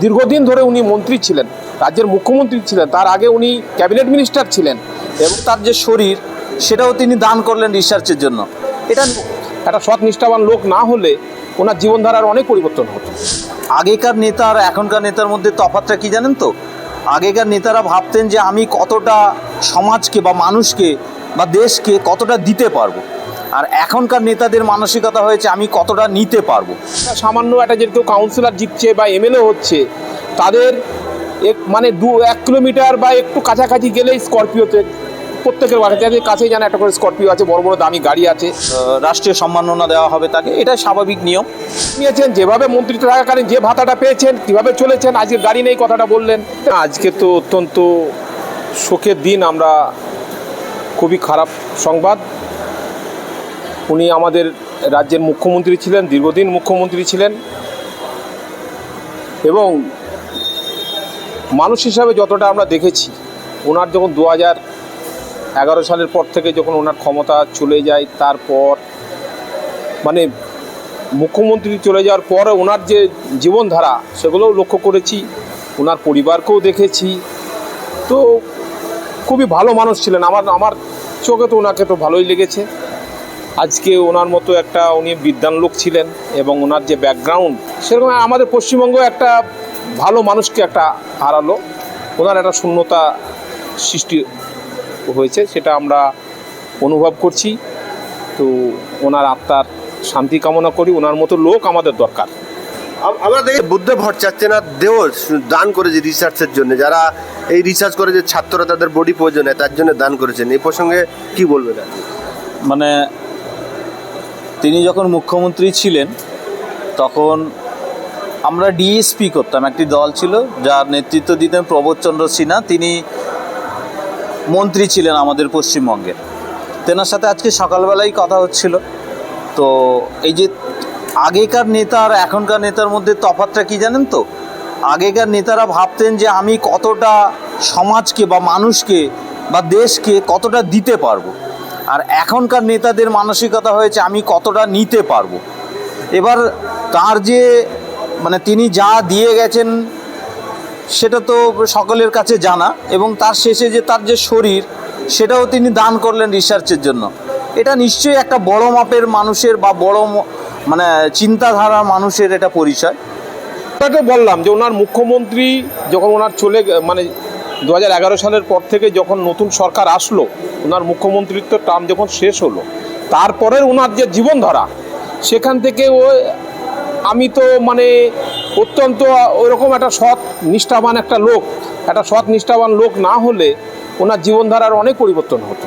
দীর্ঘদিন ধরে উনি মন্ত্রী ছিলেন, রাজ্যের মুখ্যমন্ত্রী ছিলেন, তার আগে উনি ক্যাবিনেট মিনিস্টার ছিলেন এবং তার যে শরীর, সেটাও তিনি দান করলেন রিসার্চের জন্য। এটা একটা সৎ নিষ্ঠাবান লোক না হলে ওনার জীবনধারার অনেক পরিবর্তন হতো। আগেকার নেতা আর এখনকার নেতার মধ্যে তফাৎটা কি জানেন তো? আগেকার নেতারা ভাবতেন যে আমি কতটা সমাজকে বা মানুষকে বা দেশকে কতটা দিতে পারব। আর এখনকার নেতাদের মানসিকতা হয়েছে আমি কতটা নিতে পারব? সামান্য একটা যে কেউ কাউন্সিলর জিতছে বা এমএলএ হচ্ছে তাদের এক মানে দু এক কিলোমিটার বা একটু কাছাকাছি গেলেই স্করপিওতে প্রত্যেকের বাড়িতে কাছেই জানে একটা করে স্করপিও আছে বড় বড় দামি গাড়ি আছে। রাষ্ট্রীয় সম্মাননা দেওয়া হবে তাকে এটা স্বাভাবিক নিয়ম। নিয়েছেন যেভাবে মন্ত্রিত্ব থাকাকালীন যে ভাতাটা পেয়েছেন কীভাবে চলেছেন আজকে গাড়ি নেই কথাটা বললেন। আজকে তো অত্যন্ত শোকের দিন আমরা খুবই খারাপ সংবাদ। উনি আমাদের রাজ্যের মুখ্যমন্ত্রী ছিলেন, দীর্ঘদিন মুখ্যমন্ত্রী ছিলেন। এবং মানুষ হিসাবে যতটা আমরা দেখেছি, ওনার যখন দু হাজার এগারো সালের পর থেকে যখন ওনার ক্ষমতা চলে যায়, তারপর মানে মুখ্যমন্ত্রী চলে যাওয়ার পরে ওনার যে জীবনধারা, সেগুলোও লক্ষ্য করেছি। ওনার পরিবারকেও দেখেছি। তো খুবই ভালো মানুষ ছিলেন। আমার আমার চোখে তো ওনাকে তো ভালোই লেগেছে। আজকে ওনার মতো একটা উনি বিদ্যান লোক ছিলেন এবং ওনার যে ব্যাকগ্রাউন্ড সেরকম আমাদের পশ্চিমবঙ্গ একটা ভালো মানুষকে একটা হারালো। ওনার একটা শূন্যতা সৃষ্টি হয়েছে সেটা আমরা অনুভব করছি। তো ওনার আত্মার শান্তি কামনা করি ওনার মতো লোক আমাদের দরকার। আম- আমরা দেখি বুদ্ধ ভট্টাচার্যনাথ দেও দান করেছে রিসার্চের জন্য। যারা এই রিসার্চ করে যে ছাত্ররা তাদের বডি প্রয়োজন হয় তার জন্য দান করেছেন। এই প্রসঙ্গে কি বলবেন মানে তিনি যখন মুখ্যমন্ত্রী ছিলেন, তখন আমরা ডিএসপি করতাম। একটি দল ছিল যার নেতৃত্ব দিতেন প্রবোধচন্দ্র সিনহা। তিনি মন্ত্রী ছিলেন আমাদের পশ্চিমবঙ্গের। তেনার সাথে আজকে সকালবেলাই কথা হচ্ছিল। তো এই যে আগেকার নেতা আর এখনকার নেতার মধ্যে তফাৎটা কি জানেন তো? আগেকার নেতারা ভাবতেন যে আমি কতটা সমাজকে বা মানুষকে বা দেশকে কতটা দিতে পারব। আর এখনকার নেতাদের মানসিকতা হয়েছে, আমি কতটা নিতে পারব? এবার তার যে মানে তিনি যা দিয়ে গেছেন, সেটা তো সকলের কাছে জানা এবং তার শেষে যে তার যে শরীর, সেটাও তিনি দান করলেন রিসার্চের জন্য। এটা নিশ্চয়ই একটা বড় মাপের মানুষের বা বড় মানে চিন্তাধারা মানুষের এটা পরিচয়। আপনাকে বললাম যে ওনার মুখ্যমন্ত্রী যখন ওনার চলে মানে দু সালের পর থেকে যখন নতুন সরকার আসলো, ওনার মুখ্যমন্ত্রিত্ব টার্ম যখন শেষ হলো, তারপরের ওনার যে জীবনধারা, সেখান থেকে ও, আমি তো মানে অত্যন্ত ওরকম একটা সৎ নিষ্ঠাবান একটা লোক। একটা সৎ নিষ্ঠাবান লোক না হলে ওনার জীবনধারার অনেক পরিবর্তন হতো।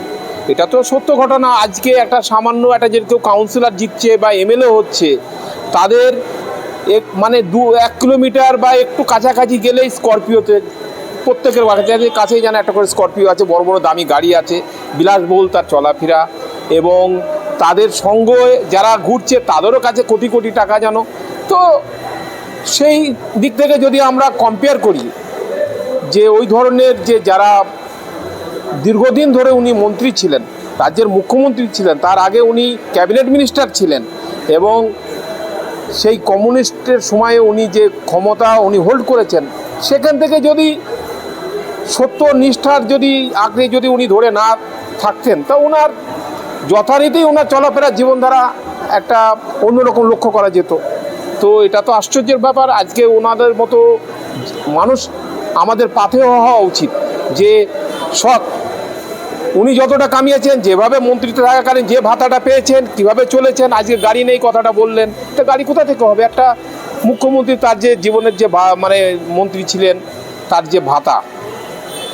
এটা তো সত্য ঘটনা। আজকে একটা সামান্য একটা যে কেউ কাউন্সিলর জিতছে বা এমএলএ হচ্ছে, তাদের এক মানে দু এক কিলোমিটার বা একটু কাছাকাছি গেলেই স্করপিওতে প্রত্যেকের বাড়িতে কাছেই যেন একটা করে স্করপিও আছে, বড় বড় দামি গাড়ি আছে বিলাসবহুল তার চলাফেরা। এবং তাদের সঙ্গ যারা ঘুরছে, তাদেরও কাছে কোটি কোটি টাকা যেন। তো সেই দিক থেকে যদি আমরা কম্পেয়ার করি, যে ওই ধরনের যে যারা দীর্ঘদিন ধরে উনি মন্ত্রী ছিলেন, রাজ্যের মুখ্যমন্ত্রী ছিলেন, তার আগে উনি ক্যাবিনেট মিনিস্টার ছিলেন, এবং সেই কমিউনিস্টের সময়ে উনি যে ক্ষমতা উনি হোল্ড করেছেন, সেখান থেকে যদি সত্য নিষ্ঠার যদি আঁকড়ে যদি উনি ধরে না থাকতেন, তা ওনার যথারীতি ওনার চলাফেরা জীবনধারা একটা অন্যরকম লক্ষ্য করা যেত। তো এটা তো আশ্চর্যের ব্যাপার, আজকে ওনাদের মতো মানুষ আমাদের পাথেয় হওয়া উচিত যে সৎ। উনি যতটা কামিয়েছেন, যেভাবে মন্ত্রিত্ব থাকাকালীন যে ভাতাটা পেয়েছেন, কীভাবে চলেছেন, আজকে গাড়ি নেই কথাটা বললেন, তো গাড়ি কোথা থেকে হবে? একটা মুখ্যমন্ত্রী তার যে জীবনের যে মানে মন্ত্রী ছিলেন, তার যে ভাতা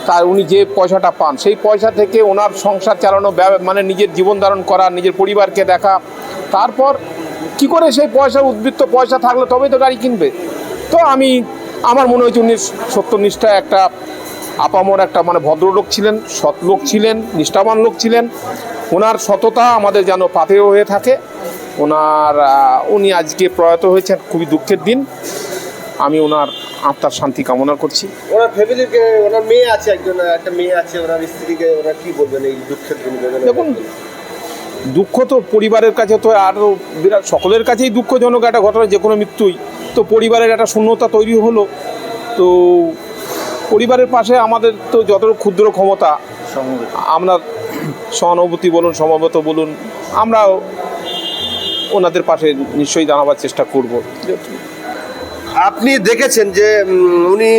তার উনি যে পয়সাটা পান, সেই পয়সা থেকে ওনার সংসার চালানো মানে নিজের জীবন ধারণ করা, নিজের পরিবারকে দেখা, তারপর কি করে সেই পয়সা, উদ্বৃত্ত পয়সা থাকলে তবেই তো গাড়ি কিনবে? তো আমি, আমার মনে হয়েছে উনি সত্যনিষ্ঠা একটা আপামর একটা মানে ভদ্রলোক ছিলেন, সৎ লোক ছিলেন, নিষ্ঠাবান লোক ছিলেন। ওনার সততা আমাদের যেন পাথেয় হয়ে থাকে। ওনার উনি আজকে প্রয়াত হয়েছেন, খুবই দুঃখের দিন। আমি ওনার আত্মার শান্তি কামনা করছি। ওনার ফ্যামিলিকে ওনার মেয়ে আছে একজন একটা মেয়ে আছে ওনার স্ত্রীকে ওরা কি বলবেন এই দুঃখের দেখুন দুঃখ তো পরিবারের কাছে তো আরও বিরাট সকলের কাছেই দুঃখজনক একটা ঘটনা যে কোনো মৃত্যুই। তো পরিবারের একটা শূন্যতা তৈরি হলো। তো পরিবারের পাশে আমাদের তো যতটুকু ক্ষুদ্র ক্ষমতা আমরা সহানুভূতি বলুন সমবেত বলুন আমরাও ওনাদের পাশে নিশ্চয়ই দাঁড়াবার চেষ্টা করব। আপনি দেখেছেন যে উনি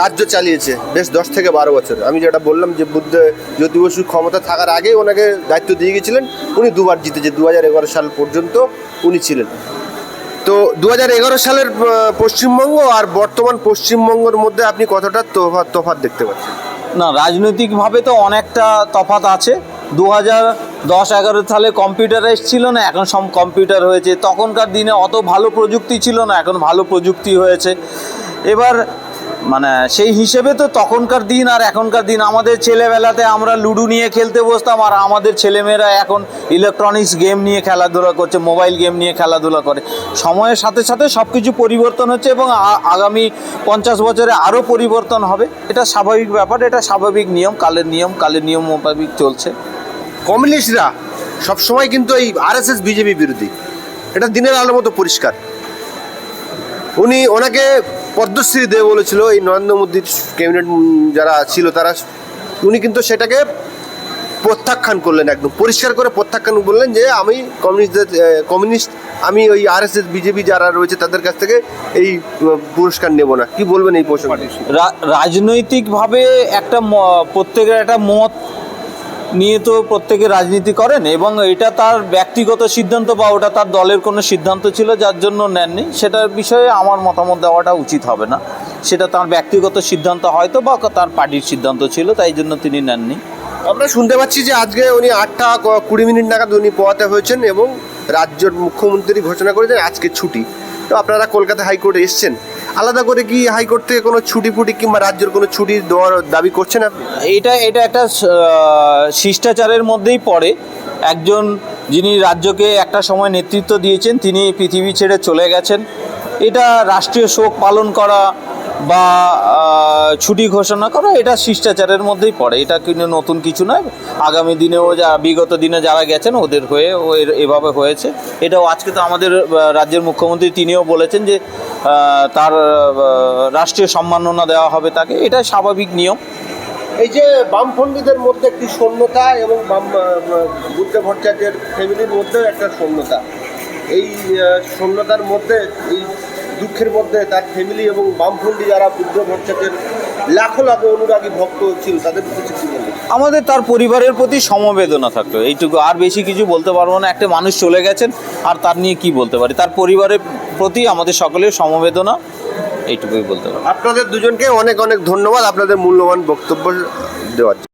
রাজ্য চালিয়েছে বেশ দশ থেকে বারো বছর। আমি যেটা বললাম যে, বুদ্ধ জ্যোতি বসু ক্ষমতা থাকার আগেই ওনাকে দায়িত্ব দিয়ে গেছিলেন উনি দুবার জিতেছে দু হাজার এগারো সাল পর্যন্ত উনি ছিলেন। তো দু হাজার এগারো সালের পশ্চিমবঙ্গ আর বর্তমান পশ্চিমবঙ্গের মধ্যে আপনি কতটা তফাৎ তফাৎ দেখতে পাচ্ছেন? না, রাজনৈতিকভাবে তো অনেকটা তফাত আছে। দু হাজার দশ এগারো সালে কম্পিউটারাইজ ছিল না, এখন সব কম্পিউটার হয়েছে। তখনকার দিনে অত ভালো প্রযুক্তি ছিল না, এখন ভালো প্রযুক্তি হয়েছে। এবার মানে সেই হিসেবে তো তখনকার দিন আর এখনকার দিন আমাদের ছেলেবেলাতে আমরা লুডো নিয়ে খেলতে বসতাম আর আমাদের ছেলেমেয়েরা এখন ইলেকট্রনিক্স গেম নিয়ে খেলাধুলা করছে মোবাইল গেম নিয়ে খেলাধুলা করে। সময়ের সাথে সাথে সব কিছু পরিবর্তন হচ্ছে এবং আগামী পঞ্চাশ বছরে আরও পরিবর্তন হবে। এটা স্বাভাবিক ব্যাপার, এটা স্বাভাবিক নিয়ম, কালের নিয়ম কালের নিয়ম মোতাবিক চলছে। কমিউনিস্টরা সবসময় কিন্তু এই আরএসএস, বিজেপি বিরোধী। এটা দিনের আলো মতো পরিষ্কার। উনি ওনাকে পদ্মশ্রী দেব বলেছিল, এই নরেন্দ্র মোদীর ক্যাবিনেট যারা ছিল তারা, উনি কিন্তু সেটাকে প্রত্যাখ্যান করলেন একদম, পরিষ্কার করে প্রত্যাখ্যান বললেন যে আমি কমিউনিস্টদের কমিউনিস্ট, আমি ওই আরএসএস, বিজেপি যারা রয়েছে তাদের কাছ থেকে এই পুরস্কার নেব না। কি বলবেন এই প্রসঙ্গে? রাজনৈতিকভাবে একটা প্রত্যেকের একটা মত নিয়ে তো প্রত্যেকে রাজনীতি করেন এবং এটা তার ব্যক্তিগত সিদ্ধান্ত বা ওটা তার দলের কোনো সিদ্ধান্ত ছিল যার জন্য নেননি, সেটার বিষয়ে আমার মতামত দেওয়াটা উচিত হবে না। সেটা তার ব্যক্তিগত সিদ্ধান্ত হয়তো বা তার পার্টির সিদ্ধান্ত ছিল, তাই জন্য তিনি নেননি। আমরা শুনতে পাচ্ছি যে আজকে উনি আটটা কুড়ি মিনিট নাগাদ উনি পোয়াতে হয়েছেন এবং রাজ্যের মুখ্যমন্ত্রী ঘোষণা করেছেন আজকে ছুটি। তো আপনারা কলকাতা হাইকোর্টে এসছেন। আলাদা করে কি হাইকোর্ট থেকে কোনো ছুটি ফুটি কিংবা রাজ্যের কোনো ছুটি দেওয়ার দাবি করছেন আপনি? এটা এটা একটা শিষ্টাচারের মধ্যেই পড়ে। একজন যিনি রাজ্যকে একটা সময় নেতৃত্ব দিয়েছেন, তিনি পৃথিবী ছেড়ে চলে গেছেন। এটা রাষ্ট্রীয় শোক পালন করা বা ছুটি ঘোষণা করা, এটা শিষ্টাচারের মধ্যেই পড়ে। এটা কিন্তু নতুন কিছু নয়। আগামী দিনেও যা, বিগত দিনে যারা গেছেন, ওদের হয়ে ও এভাবে হয়েছে। এটাও আজকে তো আমাদের রাজ্যের মুখ্যমন্ত্রী তিনিও বলেছেন যে তার রাষ্ট্রীয় সম্মাননা দেওয়া হবে তাকে। এটা স্বাভাবিক নিয়ম। এই যে বামপন্থীদের মধ্যে একটি শূন্যতা এবং বাম বুদ্ধ ভট্টাচার্যের ফ্যামিলির মধ্যেও একটা শূন্যতা। এই শূন্যতার মধ্যে এই দুঃখের মধ্যে তার ফ্যামিলি এবং বামপন্থী যারা বুদ্ধ ভট্টাচার্যের লাখো লাখো অনুরাগী ভক্ত ছিল তাদের কিছু কি বলবেন? আমাদের তার পরিবারের প্রতি সমবেদনা থাকতো এইটুকু আর বেশি কিছু বলতে পারব না একটা মানুষ চলে গেছেন আর তার নিয়ে কি বলতে পারি তার পরিবারের প্রতি আমাদের সকলের সমবেদনা এইটুকুই বলতে পারি আপনাদের দুজনকে অনেক অনেক ধন্যবাদ আপনাদের মূল্যবান বক্তব্য দেওয়ার জন্য।